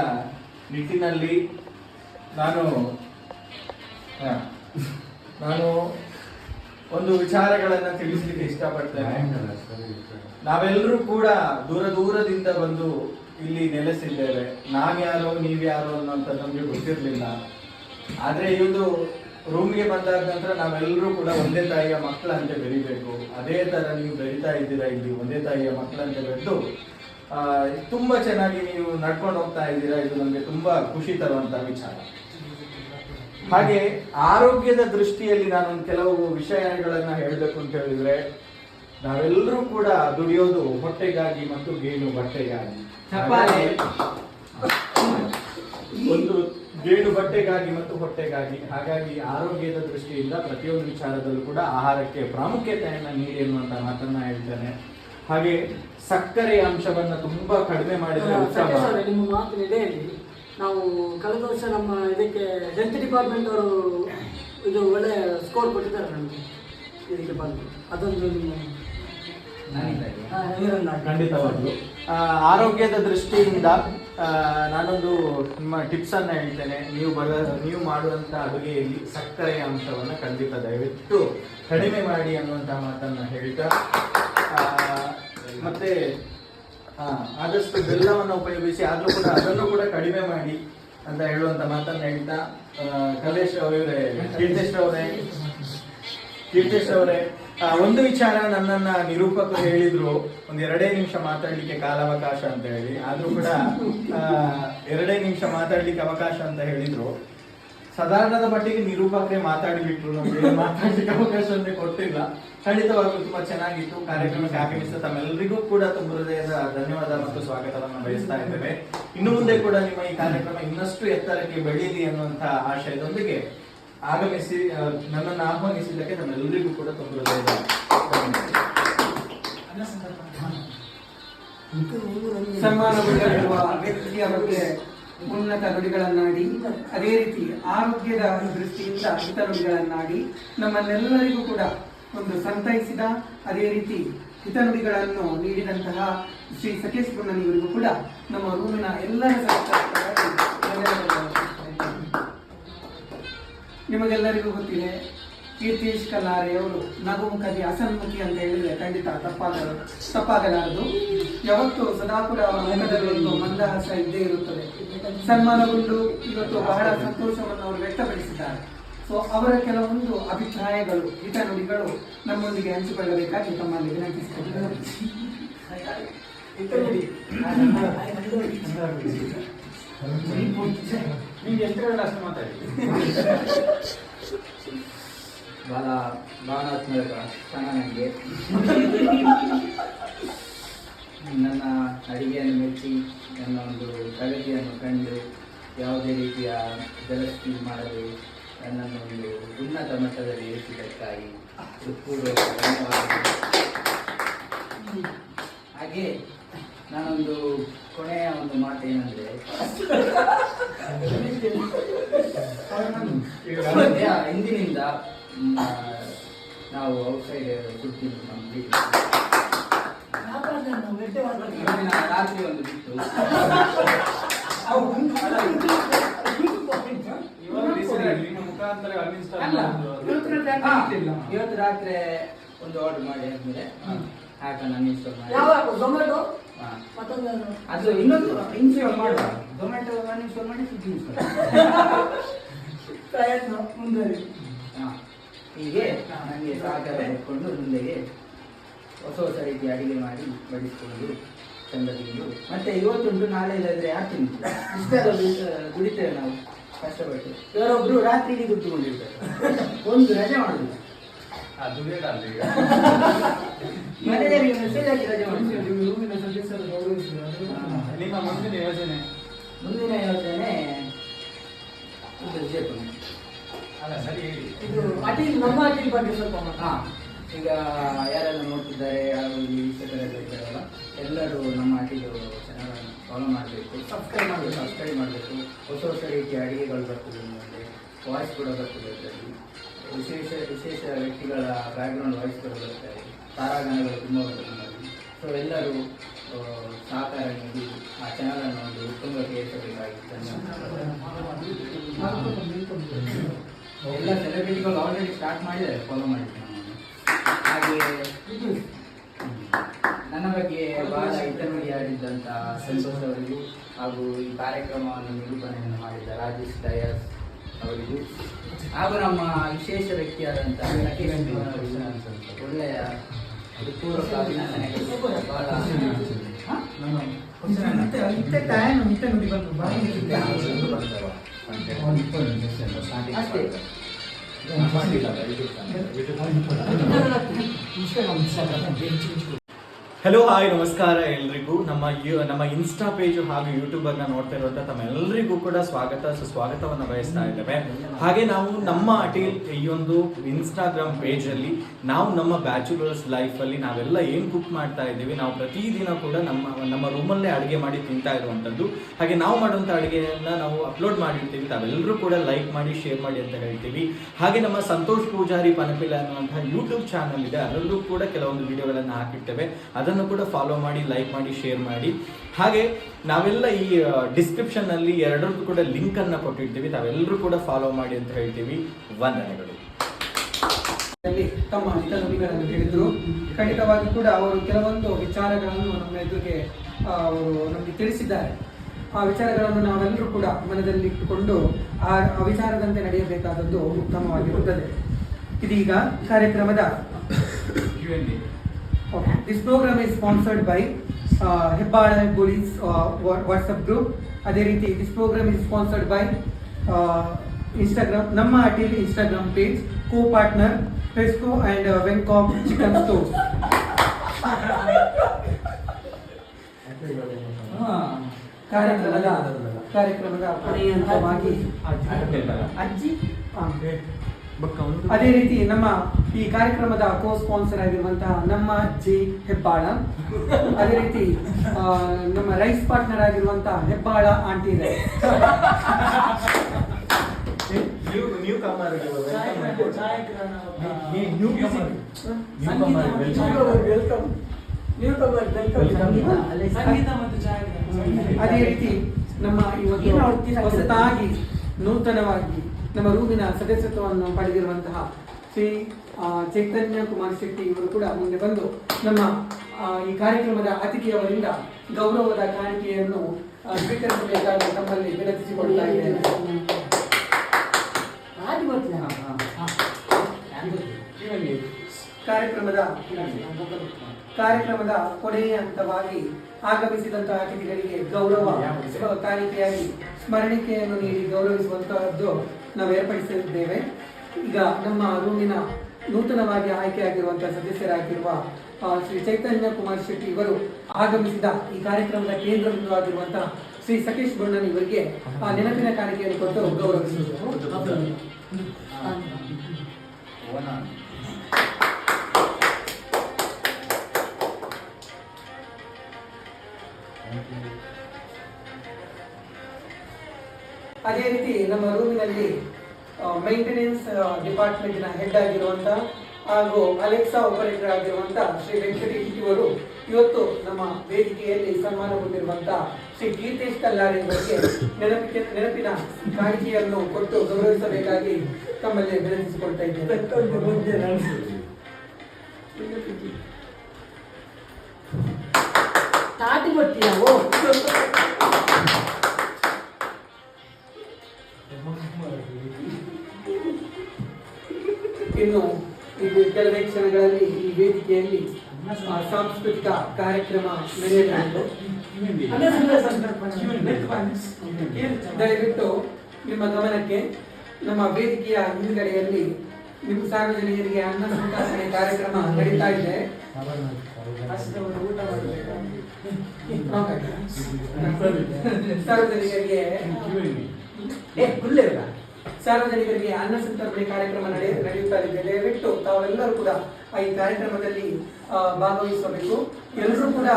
ನಿಟ್ಟಿನಲ್ಲಿ ನಾನು ನಾನು ಒಂದು ವಿಚಾರಗಳನ್ನ ತಿಳಿಸ್ಲಿಕ್ಕೆ ಇಷ್ಟಪಡ್ತೇನೆ. ನಾವೆಲ್ಲರೂ ಕೂಡ ದೂರ ದೂರದಿಂದ ಬಂದು ಇಲ್ಲಿ ನೆಲೆಸಿದ್ದೇವೆ. ನಾವ್ಯಾರೋ, ನೀವ್ಯಾರೋ ಅನ್ನೋಂಥ ನಮ್ಗೆ ಗೊತ್ತಿರಲಿಲ್ಲ. ಆದರೆ ಇದು ರೂಮ್ ರೂಮ್ಗೆ ಬಂದಾದ ನಂತರ ನಾವೆಲ್ಲರೂ ಕೂಡ ಒಂದೇ ತಾಯಿಯ ಮಕ್ಕಳಂತೆ ಬೆರಿಬೇಕು ಅದೇ ತರ ನೀವು ಬೆರಿತಾ ಇದ್ದೀರಾ ಇಲ್ಲಿ ಒಂದೇ ತಾಯಿಯ ಮಕ್ಕಳಂತೆ ಬೆಳೆದು ತುಂಬ ಚೆನ್ನಾಗಿ ನೀವು ನಡ್ಕೊಂಡು ಹೋಗ್ತಾ ಇದ್ದೀರಾ ಇದು ನಮ್ಗೆ ತುಂಬಾ ಖುಷಿ ತರುವಂತ ವಿಚಾರ. ಹಾಗೆ ಆರೋಗ್ಯದ ದೃಷ್ಟಿಯಲ್ಲಿ ನಾನೊಂದು ಕೆಲವು ವಿಷಯಗಳನ್ನು ಹೇಳಬೇಕು ಅಂತ ಹೇಳಿದ್ರೆ ನಾವೆಲ್ಲರೂ ಕೂಡ ದುಡಿಯೋದು ಹೊಟ್ಟೆಗಾಗಿ ಮತ್ತು ಗೇಣು ಬಟ್ಟೆಗಾಗಿ. ಚಪ್ಪಾಳೆ. ಒಂದು ಗೇಣು ಬಟ್ಟೆಗಾಗಿ ಮತ್ತು ಹೊಟ್ಟೆಗಾಗಿ ಹಾಗಾಗಿ ಆರೋಗ್ಯದ ದೃಷ್ಟಿಯಿಂದ ಪ್ರತಿಯೊಂದು ವಿಚಾರದಲ್ಲೂ ಕೂಡ ಆಹಾರಕ್ಕೆ ಪ್ರಾಮುಖ್ಯತೆಯನ್ನು ನೀಡಿ ಅನ್ನುವಂತ ಮಾತನ್ನ ಹೇಳ್ತೇನೆ. ಹಾಗೆ ಸಕ್ಕರೆಯ ಅಂಶವನ್ನ ತುಂಬಾ ಕಡಿಮೆ ಮಾಡಿದ್ರೆ ಉತ್ತಮ. ನಿಮ್ಮ ಮಾತಿನ ಎಡೆಯಲ್ಲಿ ನಾವು ಕಳೆದ ವರ್ಷ ನಮ್ಮ ಇದಕ್ಕೆ ಹೆಲ್ತ್ ಡಿಪಾರ್ಟ್ಮೆಂಟ್ ಅವರು ಇದು ಒಳ್ಳೆ ಸ್ಕೋರ್ ಕೊಟ್ಟಿದ್ದಾರೆ ನಮಗೆ. ಇದಕ್ಕೆ ಬಂದು. ಅದೊಂದು ಖಂಡಿತವಾಗ್ಲು. ಆರೋಗ್ಯದ ದೃಷ್ಟಿಯಿಂದ ನಾನೊಂದು ನಿಮ್ಮ ಟಿಪ್ಸ್ ಅನ್ನ ಹೇಳ್ತೇನೆ. ನೀವು ಬರ, ನೀವು ಮಾಡುವಂಥ ಅಡುಗೆಯಲ್ಲಿ ಸಕ್ಕರೆಯ ಅಂಶವನ್ನು ಖಂಡಿತ ದಯವಿಟ್ಟು ಕಡಿಮೆ ಮಾಡಿ ಅನ್ನುವಂಥ ಮಾತನ್ನ ಹೇಳ್ತಾ ಮತ್ತೆ ಆದಷ್ಟು ಬೆಲ್ಲವನ್ನು ಉಪಯೋಗಿಸಿ, ಆದರೂ ಕೂಡ ಅದನ್ನು ಕೂಡ ಕಡಿಮೆ ಮಾಡಿ ಅಂತ ಹೇಳುವಂತ ಮಾತನ್ನ ಹೇಳ್ತಾ ಕಲೇಶ್ ಅವರೇ, ಕೀರ್ತಿಶ್ ಅವರೇ ಕೀರ್ತಿಶ್ ಅವರೇ ಒಂದು ವಿಚಾರ ನನ್ನನ್ನ ನಿರೂಪಕರು ಹೇಳಿದ್ರು. ಒಂದ್ ಎರಡೇ ನಿಮಿಷ ಮಾತಾಡ್ಲಿಕ್ಕೆ ಕಾಲಾವಕಾಶ ಅಂತ ಹೇಳಿ. ಆದ್ರೂ ಕೂಡ ಎರಡೇ ನಿಮಿಷ ಮಾತಾಡ್ಲಿಕ್ಕೆ ಅವಕಾಶ ಅಂತ ಹೇಳಿದ್ರು. ಸಾಧಾರಣದ ಮಟ್ಟಿಗೆ ನಿರೂಪಕರೇ ಮಾತಾಡಿಬಿಟ್ರು. ನಮ್ಗೆ ಮಾತಾಡ್ಲಿಕ್ಕೆ ಅವಕಾಶವನ್ನೇ ಕೊಟ್ಟಿಲ್ಲ. ಖಂಡಿತವಾಗ್ಲೂ ತುಂಬಾ ಚೆನ್ನಾಗಿತ್ತು. ಕಾರ್ಯಕ್ರಮಕ್ಕೆ ಆಗಮಿಸಿದ ತಮ್ಮೆಲ್ಲರಿಗೂ ಕೂಡ ತುಂಬ ಹೃದಯದ ಧನ್ಯವಾದ ಮತ್ತು ಸ್ವಾಗತವನ್ನು ಬಯಸ್ತಾ ಇದ್ದೇವೆ. ಇನ್ನು ಮುಂದೆ ಕೂಡ ನಿಮ್ಮ ಈ ಕಾರ್ಯಕ್ರಮ ಇನ್ನಷ್ಟು ಎತ್ತರಕ್ಕೆ ಬೆಳೀಲಿ ಅನ್ನುವಂತಹ ಆಶಯದೊಂದಿಗೆ ಆಗಮಿಸಿ ನನ್ನನ್ನು ಆಹ್ವಾನಿಸಿದ್ದಕ್ಕೆ ನಮ್ಮೆಲ್ಲರಿಗೂ ಕೂಡ ತೊಂದರೆ ಸನ್ಮಾನಗೊಂಡಿರುವ ವ್ಯಕ್ತಿಯ ಬಗ್ಗೆ ಉನ್ನತ ನುಡಿಗಳನ್ನಾಡಿ, ಅದೇ ರೀತಿ ಆರೋಗ್ಯದ ದೃಷ್ಟಿಯಿಂದ ಹಿತ ನುಡಿಗಳನ್ನಾಡಿ, ನಮ್ಮನ್ನೆಲ್ಲರಿಗೂ ಕೂಡ ಒಂದು ಸಂತೈಸಿದ, ಅದೇ ರೀತಿ ಹಿತನುಡಿಗಳನ್ನು ನೀಡಿದಂತಹ ಶ್ರೀ ಸತೀಶ್ ಗುಣ್ಣನಿಯವರಿಗೂ ಕೂಡ ನಮ್ಮ ರೂಮಿನ ಎಲ್ಲರ ಸಹಕಾರ ನಿಮಗೆಲ್ಲರಿಗೂ ಗೊತ್ತಿದೆ, ಕೀರ್ತೀಶ್ ಕಲ್ಲಾರೆಯವರು ನಗುಮುಖದಿ ಅಸನ್ಮುಖಿ ಅಂತ ಹೇಳಿದ್ರೆ ಖಂಡಿತ ತಪ್ಪಾಗಲು ತಪ್ಪಾಗಲಾರದು. ಯಾವತ್ತು ಸದಾಪುರ ಕೂಡ ಮುಖದಲ್ಲಿ ಒಂದು ಮಂದಹಾಸ ಇದ್ದೇ ಇರುತ್ತದೆ. ಸನ್ಮಾನಗೊಂಡು ಇವತ್ತು ಬಹಳ ಸಂತೋಷವನ್ನು ಅವರು ವ್ಯಕ್ತಪಡಿಸಿದ್ದಾರೆ. ಸೊ ಅವರ ಕೆಲವೊಂದು ಅಭಿಪ್ರಾಯಗಳು, ಹಿತನುಡಿಗಳು ನಮ್ಮೊಂದಿಗೆ ಹಂಚಿಕೊಳ್ಳಬೇಕಾಗಿ ತಮ್ಮಲ್ಲಿ ವಿನಂತಿಸಿಕೊಂಡಿದ್ದಾರೆ. ಕ್ಷಣ ನನಗೆ. ನನ್ನ ಅಡಿಗೆಯನ್ನು ಮೆಚ್ಚಿ, ನನ್ನ ಒಂದು ಪ್ರಗತಿಯನ್ನು ಕಂಡು ಯಾವುದೇ ರೀತಿಯ ಜಲಸ್ತಿ ಮಾಡಲು ನನ್ನನ್ನು ಒಂದು ಉನ್ನತ ಮಟ್ಟದಲ್ಲಿ ಇರಿಸಿದ್ದಕ್ಕಾಗಿ ಧನ್ಯವಾದಗಳು. ಹಾಗೆ ನಾನೊಂದು ಕೊನೆಯ ಒಂದು ಮಾತು ಏನಂದ್ರೆ ಇಂದಿನಿಂದ ನಾವು ಔಟ್ಸೈಡ್ ಮಾತಾಡ್ತಾನೆ. ಇವತ್ತಿನ ರಾತ್ರಿ ಒಂದು ಬಿಟ್ಟು. ಇವತ್ತು ರಾತ್ರಿ ಒಂದು ಆರ್ಡರ್ ಮಾಡಿ ಆದ್ಮೇಲೆ ಹಾಕೋಣ ಅನ್ಇನ್ಸ್ಟಾಲ್ ಮಾಡಿ. ಮತ್ತೊಂದು ಅದು ಇನ್ನೊಂದು ಇನ್ಸ್ಟಾಲ್ ಮಾಡುವ ಝೊಮ್ಯಾಟೊ ಇನ್ಸ್ಟಾಲ್ ಮಾಡಿ ಸ್ವಿಗ್ಗಿ ಇನ್ಸ್ಟಾಲ್ ಪ್ರಯತ್ನ ಮುಂದುವರಿ. ಹಾ. ಹೀಗೆ ನನಗೆ ಸಹಕಾರ ಕೊಟ್ಕೊಂಡು ಮುಂದೆಗೆ ಹೊಸ ಹೊಸ ರೀತಿಯ ಅಡಿಗೆ ಮಾಡಿ ಬಡಿಸ್ಕೊಂಡು ಚಂದ ತಿಂದು ಮತ್ತೆ ಇವತ್ತುಂಟು ನಾಳೆ ಇಲ್ಲದ್ರೆ ಯಾರು ತಿಂತು ಇಷ್ಟೆಲ್ಲ ದುಡಿತೇವೆ ನಾವು ಕಷ್ಟಪಟ್ಟು. ಇವರೊಬ್ರು ರಾತ್ರಿ ಇಡೀ ಕುತ್ಕೊಂಡಿರ್ತಾರೆ ಒಂದು ರಜೆ ಮಾಡುದಿಲ್ಲ. ಮನೆಯಲ್ಲಿ ಮೆಸೇಜ್ ಹಾಕಿ ರಜೆ ಮಾಡ್ತೀವಿ ರೂಮಿನ ಸದಸ್ಯರು ನಿಮ್ಮ ಮುಂದಿನ ಯೋಜನೆ. ಮುಂದಿನ ಯೋಜನೆ ಇದು. ಅಲ್ಲ ಸರಿ ಇದು ಅಟೀಲ್ ನಮ್ಮ ಅಟೀಲ್ ಬಗ್ಗೆ ಸ್ವಲ್ಪ ಹಾಂ. ಈಗ ಯಾರೆಲ್ಲ ನೋಡ್ತಿದ್ದಾರೆ ಯಾರು ಈ ವೀಕ್ಷಕರೆಲ್ಲ ಇದ್ದಾರಲ್ಲ ಎಲ್ಲರೂ ನಮ್ಮ ಅಡಿಗೆ ಚಾನಲನ್ನು ಫಾಲೋ ಮಾಡಬೇಕು ಸಬ್ಸ್ಕ್ರೈಬ್ ಮಾಡಬೇಕು ಸಬ್ಸ್ಕ್ರೈಬ್ ಮಾಡಬೇಕು. ಹೊಸ ಹೊಸ ರೀತಿಯ ಅಡಿಗೆಗಳು ಬರ್ತದೆ ಮುಂದೆ ವಾಯ್ಸ್ ಕೂಡ ಬರ್ತದೆ ಅದರಲ್ಲಿ. ವಿಶೇಷ ವಿಶೇಷ ವ್ಯಕ್ತಿಗಳ ಬ್ಯಾಕ್ಗ್ರೌಂಡ್ ವಾಯ್ಸ್ಗಳು ಬರ್ತಾರೆ ತಾರಾಗಣಗಳು ತುಂಬ ಬರ್ತದೆ ಸೊ ಎಲ್ಲರೂ ಸಹಕಾರ ನೀಡಿ ಆ ಚಾನಲನ್ನು ಒಂದು ಉತ್ತುಂಗಕ್ಕೆ ಏರಿಸಬೇಕಾಗಿತ್ತು ಎಲ್ಲ ಸೆಲೆಬ್ರಿಟಿಗಳು ಆಲ್ರೆಡಿ ಸ್ಟಾರ್ಟ್ ಮಾಡಿದ್ದಾರೆ. ಫಾಲೋ ಮಾಡಿದ್ದೆ ಹಾಗೆ ನನ್ನ ಬಗ್ಗೆ ಬಹಳ ಹಿತನುಡಿ ಆಡಿದ್ದಂಥ ಸಂತೋಷ್ ಅವರಿಗೂ ಹಾಗೂ ಈ ಕಾರ್ಯಕ್ರಮವನ್ನು ನಿರೂಪಣೆಯನ್ನು ಮಾಡಿದ ರಾಜೇಶ್ ಡಯಾಸ್ ಅವರಿಗೂ ಹಾಗೂ ನಮ್ಮ ವಿಶೇಷ ವ್ಯಕ್ತಿಯಾದಂತಹ ಭವನ್ ಅವರಿಗೂ ಒಳ್ಳೆಯ ಪೂರ್ವಕ ಅಭಿನಂದನೆಗಳು. ಬಹಳ ಹಾ? ಇತ್ತೆ ಟೈಮ್ ಹಲೋ ಹಾಯ್ ನಮಸ್ಕಾರ ಎಲ್ರಿಗೂ. ನಮ್ಮ ನಮ್ಮ ಇನ್ಸ್ಟಾ ಪೇಜು ಹಾಗೂ ಯೂಟ್ಯೂಬರ್ನ ನೋಡ್ತಾ ಇರುವಂಥ ತಮ್ಮೆಲ್ಲರಿಗೂ ಕೂಡ ಸ್ವಾಗತ, ಸುಸ್ವಾಗತವನ್ನು ಬಯಸ್ತಾ ಇದ್ದೇವೆ. ಹಾಗೆ ನಾವು ನಮ್ಮ ಅಟೀಲ್, ಈ ಒಂದು ಇನ್ಸ್ಟಾಗ್ರಾಮ್ ಪೇಜಲ್ಲಿ ನಾವು ನಮ್ಮ ಬ್ಯಾಚುಲರ್ಸ್ ಲೈಫಲ್ಲಿ ನಾವೆಲ್ಲ ಏನು ಕುಕ್ ಮಾಡ್ತಾ ಇದ್ದೀವಿ, ನಾವು ಪ್ರತಿದಿನ ಕೂಡ ನಮ್ಮ ನಮ್ಮ ರೂಮಲ್ಲೇ ಅಡುಗೆ ಮಾಡಿ ತಿಂತಾ ಇರುವಂತದ್ದು. ಹಾಗೆ ನಾವು ಮಾಡುವಂಥ ಅಡುಗೆಯನ್ನ ನಾವು ಅಪ್ಲೋಡ್ ಮಾಡಿರ್ತೀವಿ. ತಾವೆಲ್ಲರೂ ಕೂಡ ಲೈಕ್ ಮಾಡಿ ಶೇರ್ ಮಾಡಿ ಅಂತ ಹೇಳ್ತೀವಿ. ಹಾಗೆ ನಮ್ಮ ಸಂತೋಷ್ ಪೂಜಾರಿ ಪನಪಿಲ ಅನ್ನುವಂಥ ಯೂಟ್ಯೂಬ್ ಚಾನಲ್ ಇದೆ. ಅದರಲ್ಲೂ ಕೂಡ ಕೆಲವೊಂದು ವಿಡಿಯೋಗಳನ್ನು ಹಾಕಿರ್ತೇವೆ. ಅದನ್ನು ಕೂಡ ಫಾಲೋ ಮಾಡಿ ಲೈಕ್ ಮಾಡಿ ಶೇರ್ ಮಾಡಿ. ಹಾಗೆ ನಾವೆಲ್ಲ ಈ ಡಿಸ್ಕ್ರಿಪ್ಷನ್ನಲ್ಲಿ ಎರಡರದ್ದು ಕೂಡ ಲಿಂಕನ್ನು ಕೊಟ್ಟಿರ್ತೀವಿ. ತಾವೆಲ್ಲರೂ ಕೂಡ ಫಾಲೋ ಮಾಡಿ ಅಂತ ಹೇಳ್ತೀವಿ. ವಂದನೆಗಳು. ತಮ್ಮ ಹಿತನುಡಿಗಳನ್ನು ಹೇಳಿದ್ರು. ಖಂಡಿತವಾಗಿ ಕೂಡ ಅವರು ಕೆಲವೊಂದು ವಿಚಾರಗಳನ್ನು ನಮ್ಮ ಎದುರಿಗೆ ಅವರು ನಮಗೆ ತಿಳಿಸಿದ್ದಾರೆ. ಆ ವಿಚಾರಗಳನ್ನು ನಾವೆಲ್ಲರೂ ಕೂಡ ಮನದಲ್ಲಿ ಇಟ್ಟುಕೊಂಡು ಆ ಆ ವಿಚಾರದಂತೆ ನಡೆಯಬೇಕಾದದ್ದು ಉತ್ತಮವಾಗಿರುತ್ತದೆ. ಇದೀಗ ಕಾರ್ಯಕ್ರಮದ this program is sponsored by Hebbal police WhatsApp group ಅದೇ ರೀತಿ this program is sponsored by Instagram ನಮ್ಮ ಅಟೀಲ್ ಇನ್ಸ್ಟಾಗ್ರಾಮ್ ಪೇಜ್ ಕೋ ಪಾರ್ಟ್ನರ್ ಫೆಸ್ಕೋ ಅಂಡ್ ವೆಂಕಾಪ್ ಚಿಕನ್ ಸ್ಟೋರ್ಸ್ ಕಾರ್ಯಕ್ರಮದ ಕಾರ್ಯಕ್ರಮದ ಕೊನೆಯ ಹಂತವಾಗಿ ಅಜ್ಜಿ ಹಾ. ಅದೇ ರೀತಿ ನಮ್ಮ ಈ ಕಾರ್ಯಕ್ರಮದ ಕೋ ಸ್ಪಾನ್ಸರ್ ಆಗಿರುವಂತಹ ನಮ್ಮ ಜಿ ಹೆಬ್ಬಾಳ. ಅದೇ ರೀತಿ ನಮ್ಮ ರೈಸ್ ಪಾರ್ಟ್ನರ್ ಆಗಿರುವಂತಹ ಹೆಬ್ಬಾಳ ಆಂಟಿ ರೈಸ್ ಅದೇ ರೀತಿ ನಮ್ಮ ಇವತ್ತು ಹೊಸತಾಗಿ ನೂತನವಾಗಿ ನಮ್ಮ ರೂಮಿನ ಸದಸ್ಯತ್ವವನ್ನು ಪಡೆದಿರುವಂತಹ ಶ್ರೀ ಚೈತನ್ಯ ಕುಮಾರ್ ಶೆಟ್ಟಿ ಇವರು ಕೂಡ ಮುಂದೆ ಬಂದು ನಮ್ಮ ಈ ಕಾರ್ಯಕ್ರಮದ ಅತಿಥಿಯವರಿಂದ ಗೌರವದ ಕಾಣಿಕೆಯನ್ನು ಸ್ವೀಕರಿಸಬೇಕಾದ ತಮ್ಮಲ್ಲಿ ವಿನಂತಿಸಿಕೊಳ್ತಾ ಇದ್ದೇನೆ. ಕಾರ್ಯಕ್ರಮದ ಕಾರ್ಯಕ್ರಮದ ಕೊನೆಯ ಹಂತವಾಗಿ ಆಗಮಿಸಿದಂತಹ ಅತಿಥಿಗಳಿಗೆ ಗೌರವ, ಕಾಣಿಕೆಯಾಗಿ ಸ್ಮರಣಿಕೆಯನ್ನು ನೀಡಿ ಗೌರವಿಸುವಂತಹದ್ದು ನಾವು ಏರ್ಪಡಿಸಿದ್ದೇವೆ ಈಗ ನಮ್ಮ ರೂಮಿನ ನೂತನವಾಗಿ ಆಯ್ಕೆಯಾಗಿರುವಂತಹ ಸದಸ್ಯರಾಗಿರುವ ಶ್ರೀ ಚೈತನ್ಯ ಕುಮಾರ್ ಶೆಟ್ಟಿ ಇವರು ಆಗಮಿಸಿದ ಈ ಕಾರ್ಯಕ್ರಮದ ಕೇಂದ್ರ ಬಿಂದುವಾಗಿರುವಂತಹ ಶ್ರೀ ಸತೀಶ್ ಬಣ್ಣನ್ ಇವರಿಗೆ, ಆ, ನೆನಪಿನ ಕಾಣಿಕೆಯನ್ನು ಕೊಟ್ಟು ಗೌರವಿಸುವುದು. ಅದೇ ರೀತಿ ನಮ್ಮ ರೂಮಿನಲ್ಲಿ ಮೇಂಟೆನೆನ್ಸ್ ಡಿಪಾರ್ಟ್ಮೆಂಟಿನ ಹೆಡ್ ಆಗಿರುವಂತ ಹಾಗೂ ಅಲೆಕ್ಸಾ ಆಪರೇಟರ್ ಆಗಿರುವಂತ ಶ್ರೀ ವೆಂಕಟೇಶ್ ಇವರು ಇವತ್ತು ನಮ್ಮ ವೇದಿಕೆಯಲ್ಲಿ ಸನ್ಮಾನಗೊಂಡಿರುವಂತಹ ಶ್ರೀ ಗೀತೇಶ್ ಕಲ್ಲಾರೆ ಅವರಿಗೆ ನೆನಪಿಗೆ ನೆನಪಿನ ಕಾಣಿಕೆಯನ್ನು ಕೊಟ್ಟು ಗೌರವಿಸಬೇಕಾಗಿ ತಮ್ಮಲ್ಲಿ ವಿನಂತಿಸಿಕೊಳ್ತಾ ಇದ್ದೇನೆ. ಇನ್ನು ಇದು ಕೆಲವೇ ಕ್ಷಣಗಳಲ್ಲಿ ಈ ವೇದಿಕೆಯಲ್ಲಿ ಆ, ಸಾಂಸ್ಕೃತಿಕ ಕಾರ್ಯಕ್ರಮ ನಡೆಯಲಿದೆ ದಯವಿಟ್ಟು ನಿಮ್ಮ ಗಮನಕ್ಕೆ ನಮ್ಮ ವೇದಿಕೆಯ ಹಿಂದ್ಗಡೆಯಲ್ಲಿ ನಿಮ್ಮ ಸಾರ್ವಜನಿಕರಿಗೆ ಅನ್ನ ಸಂತರ್ಪಣೆ ಕಾರ್ಯಕ್ರಮ ನಡೀತಾ ಇದೆ. ಸಾರ್ವಜನಿಕರಿಗೆ ಸಾರ್ವಜನಿಕರಿಗೆ ಅನ್ನ ಸಂತರ್ಪಣೆ ಕಾರ್ಯಕ್ರಮ ನಡೆ ನಡೆಯುತ್ತಾ ಇದೆ. ದಯವಿಟ್ಟು ತಾವೆಲ್ಲರೂ ಕೂಡ ಈ ಕಾರ್ಯಕ್ರಮದಲ್ಲಿ ಭಾಗವಹಿಸಬೇಕು. ಎಲ್ಲರೂ ಕೂಡ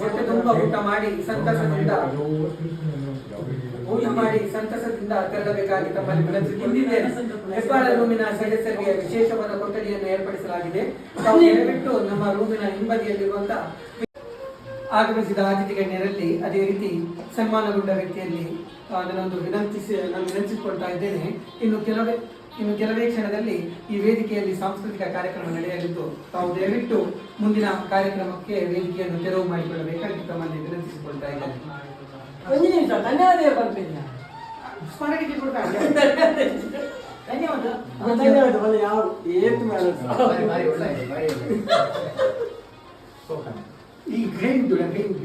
ಹೊಟ್ಟೆ ತುಂಬ ಊಟ ಮಾಡಿ, ಸಂತಸದಿಂದ, ಊಟ ಮಾಡಿ, ಸಂತಸದಿಂದ ತೆರಳಬೇಕಾಗಿ ತಮ್ಮಲ್ಲಿ ವಿನಂತಿಸಿಕೊಂಡಿದ್ದೇನೆ ಹೆಬ್ಬಾಳ ರೂಮಿನ ಸದಸ್ಯರಿಗೆ ವಿಶೇಷವಾದ ಕೊಠಡಿಯನ್ನು ಏರ್ಪಡಿಸಲಾಗಿದೆ. ದಯವಿಟ್ಟು ನಮ್ಮ ರೂಮಿನ ಹಿಂಬದಿಯಲ್ಲಿರುವಂತಹ ಆಗಮಿಸಿದ ಅತಿಥಿ ಗಣ್ಯರಲ್ಲಿ ಅದೇ ರೀತಿ ಸನ್ಮಾನಗೊಂಡ ವ್ಯಕ್ತಿಯಲ್ಲಿ ನಾನೊಂದು ವಿನಂತಿಸಿ ನಾನು ವಿನಂತಿಸಿಕೊಳ್ತಾ ಇದ್ದೇನೆ. ಇನ್ನು ಕೆಲವೇ ಇನ್ನು ಕೆಲವೇ ಕ್ಷಣದಲ್ಲಿ ಈ ವೇದಿಕೆಯಲ್ಲಿ ಸಾಂಸ್ಕೃತಿಕ ಕಾರ್ಯಕ್ರಮ ನಡೆಯಲಿದ್ದು ತಾವು ದಯವಿಟ್ಟು ಮುಂದಿನ ಕಾರ್ಯಕ್ರಮಕ್ಕೆ ವೇದಿಕೆಯನ್ನು ತೆರವು ಮಾಡಿಕೊಳ್ಳಬೇಕಾಗಿ ತಮ್ಮಲ್ಲಿ ವಿನಂತಿಸಿಕೊಳ್ತಾ ಇದ್ದೇನೆ. ಒಂದು ನಿಮಿಷ ಧನ್ಯವಾದ. ಬರ್ತೀನಿ ಧನ್ಯವಾದ ಧನ್ಯವಾದ ಯಾವ ಏತು ಬಾರಿ ಬಾರಿ ಒಳ್ಳೆ ಬಾರಿ ಒಳ್ಳೆ ಈ ಗ್ರೈಂಡ್ ದುಡ ಗ್ರೈಂಡ್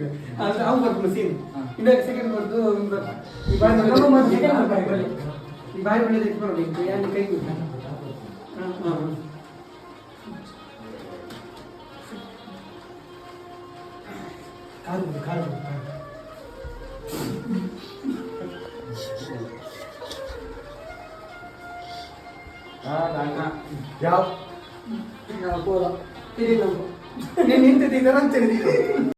ಅದು ಅವ್ನು ಬರ್ಬೋದು ಸೀನ್ ಇನ್ನು ಸೆಕೆಂಡ್ ಬರ್ದು ಈ ಬಾರಿ ನಮ್ಮ ಮತ್ತೆ second ಬರ್ಬೋದು. ಈ ಬಾರಿ ಒಳ್ಳೆದು ಇಟ್ಕೊಳ್ಳಿ ಯಾರು ಕೈ ಬಿಟ್ಟ ಕಾರು ಬಿಡು, ಕಾರು ಬಿಡು, ಕಾರು. ಯಾವ ಹೋದ ತಿರುಗಿ ನಂಬು ನೀನ್ ನಿಂತಿದ್ದೀರ ಅಂತ ಹೇಳಿದ್ರು